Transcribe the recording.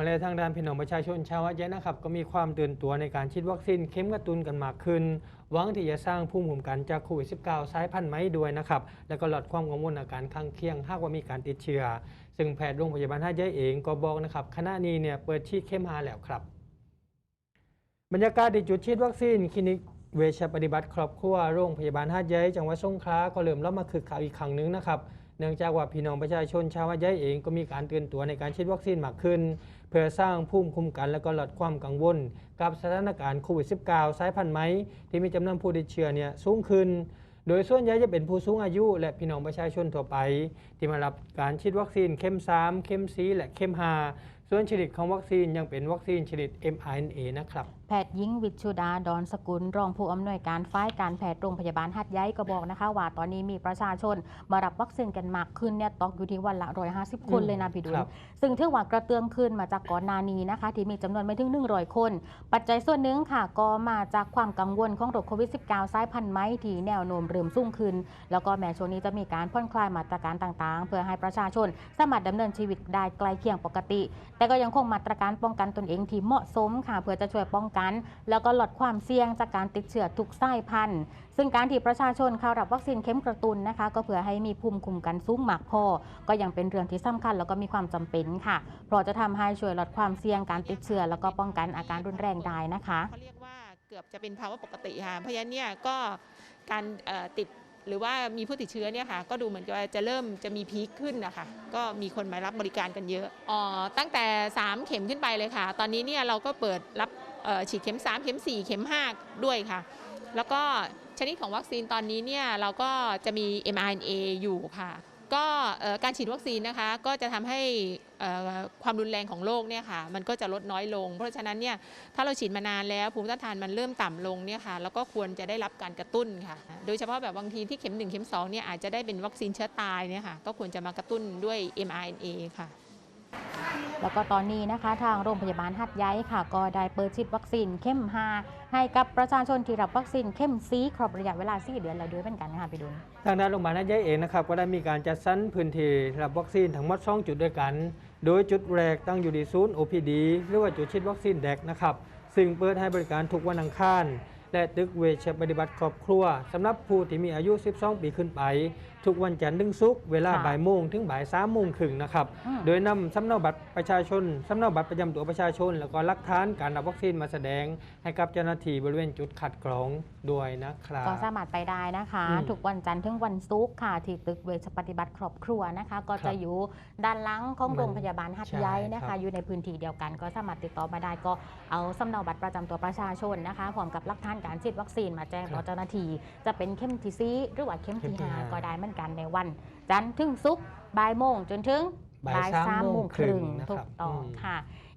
มาเลยทางด้านพี่น้องประชาชนชาวอาเยนะครับก็มีความตื่นตัวในการฉีดวัคซีนเข็มกระตุ้นกันมากขึ้น หวังที่จะสร้างภูมิคุ้มกันจากโควิด -19 สายพันธุ์ใหม่ด้วยนะครับ แล้วก็ลดความกังวลอาการข้างเคียงหากว่ามีการติดเชื้อซึ่งแพทย์โรงพยาบาลท่าเยเองก็บอกนะครับขณะนี้เนี่ยเปิดฉีดเข็มหาแล้วครับ บรรยากาศที่จุดฉีดวัคซีนคลินิกเวชปฏิบัติครอบครัวโรงพยาบาลหาดใหญ่จังหวัดสงขลาก็เริ่มเล่ามาคึกคักอีกครั้งหนึงนะครับ เนื่องจากว่าพี่น้องประชาชนชาวหาดใหญ่เองก็มีการตื่นตัวในการฉีดวัคซีนมากขึ้น เพื่อสร้างภูมิคุ้มกันและก็ลดความกังวล กับสถานการณ์โควิด -19 สายพันธุ์ไหมที่มีจำนวนผู้ติดเชื้อเนี่ยสูงขึ้น โดยส่วนใหญ่จะเป็นผู้สูงอายุ และพี่น้องประชาชนทั่วไป ที่มารับการฉีดวัคซีนเข็ม3เข็ม4และเข็ม5ส่วนชนิดของวัคซีนยังเป็นวัคซีนชนิด mRNA นะครับ แพทย์หญิงวิชุดาดอนสกุล รองผู้อำนวยการฝ่ายการแพทย์โรงพยาบาลหัดใหญ่ก็บอกนะคะ ว่าตอนนี้มีประชาชนมารับวัคซีนกันมากขึ้นเนี่ยตกอยู่ที่วันละ150 คนอืมเลยนะพี่ดุลครับซึ่งถือว่ากระเตื้องขึ้นมาจากก่อนหนานี้นะคะ ที่มีจำนวนไม่ถึง 100 คน ปัจจัยส่วนหนึ่งค่ะ ก็มาจากความกังวลของโรคโควิด -19 สายพันธุ์ไหมที่แนวโน้มเริ่มสูงขึ้น แล้วก็แม้ช่วงนี้จะมีการผ่อนคลายมาตรการต่างๆ เพื่อให้ประชาชนสามารถดำเนินชีวิตได้ใกล้เคียงปกติ แต่ก็ยังคงมาตรการป้องกันตนเองที่เหมาะสมค่ะ เพื่อจะช่วยป้องกันแล้วก็ลดความเสี่ยงจากการติดเชื้อทุกสายพันธุ์ ซึ่งการที่ประชาชนเข้ารับวัคซีนเข็มกระตุ้นนะคะ ก็เพื่อให้มีภูมิคุ้มกันสูงมากพอ ก็ยังเป็นเรื่องที่สำคัญแล้วก็มีความจำเป็นค่ะ เพราะจะทำให้ช่วยลดความเสี่ยงการติดเชื้อแล้วก็ป้องกันอาการรุนแรงได้นะคะเขาเรียกว่าเกือบจะเป็นภาวะปกติค่ะ เพราะฉะนั้นเนี่ยก็การเอ่อติดหรือว่ามีผู้ติดเชื้อเนี่ยค่ะก็ดูเหมือนกับว่าจะเริ่มจะมีพีคขึ้นนะคะก็มีคนมารับบริการกันเยอะอ๋อตั้งแต่ 3 เข็มขึ้นไปเลยค่ะ ตอนนี้เนี่ยเราก็เปิดรับเอ่อ ฉีดเข็ม 3 เข็ม 4 เข็ม 5 ด้วยค่ะ แล้วก็ชนิดของวัคซีนตอนนี้เนี่ยเราก็จะมี mRNA อยู่ค่ะ ก็การฉีดวัคซีนนะคะก็จะทำให้ความรุนแรงของโรคเนี่ยค่ะมันก็จะลดน้อยลง เพราะฉะนั้นเนี่ยถ้าเราฉีดมานานแล้วภูมิต้านทานมันเริ่มต่ำลงเนี่ยค่ะแล้วก็ควรจะได้รับการกระตุ้นค่ะ โดยเฉพาะแบบบางทีที่เข็ม 1 เข็ม2เนี่ยอาจจะได้เป็นวัคซีนเชื้อตายเนี่ยค่ะก็ควรจะมากระตุ้นด้วย mRNA ค่ะ แล้วก็ตอนนี้นะคะทางโรงพยาบาลหัดใหญ่ค่ะ ก็ได้เปิดฉีดวัคซีนเข้ม 5 ให้กับประชาชนที่รับวัคซีนเข้มซีครบระยะเวลา 4 เดือนแล้วด้วยเป็นกันนะคะพี่ดุลทางด้านโรงพยาบาลนาเยเองนะครับก็ได้มีการจัดสรรพื้นที่รับวัคซีนทั้งหมด2จุดด้วยกัน โดยจุดแรกตั้งอยู่ที่ศูนย์ OPD หรือว่าจุดฉีดวัคซีนแดกนะครับซึ่งเปิดให้บริการทุกวันอังคาร และตึกเวชปฏิบัติครอบครัวสำหรับผู้ที่มีอายุ 12 ปีขึ้นไป ทุกวันจันทร์ถึงศุกร์เวลาค่ะบ่ายโมงถึงบ่ายสามโมงครึ่งนะครับอืมโดยนำสำเนาบัตรประชาชนสำเนาบัตรประจำตัวประชาชน แล้วก็หลักฐานการรับวัคซีนมาแสดง ให้กับเจ้าหน้าที่บริเวณจุดคัดกรองด้วยนะครับก็สามารถไปได้นะคะอืมทุกวันจันทร์ถึงวันศุกร์ค่ะที่ตึกเวชปฏิบัติครอบครัวนะคะ ก็ครัจะบอยู่ด้านหลังของมันโรงพยาบาลหัดใหญ่นะใช่ครัคะบอยู่ในพื้นที่เดียวกัน ก็สามารถติดต่อมาได้ก็เอาสำเนาบัตรประจำตัวประชาชนนะคะพร้อมกับหลักฐานการฉีดวัคซีนมาแจ้งต่อเจ้าหน้าที่จะเป็นเข้มที่ซีหรือว่าเข้มที่ห้าก็ได้เหมือนกันในวัน จันทร์ถึงศุกร์บ่ายโมงจนถึงบ่ายสามสามโมโมงงคครึ่รึ่งงนะครับถูกต้องอืมค่ะ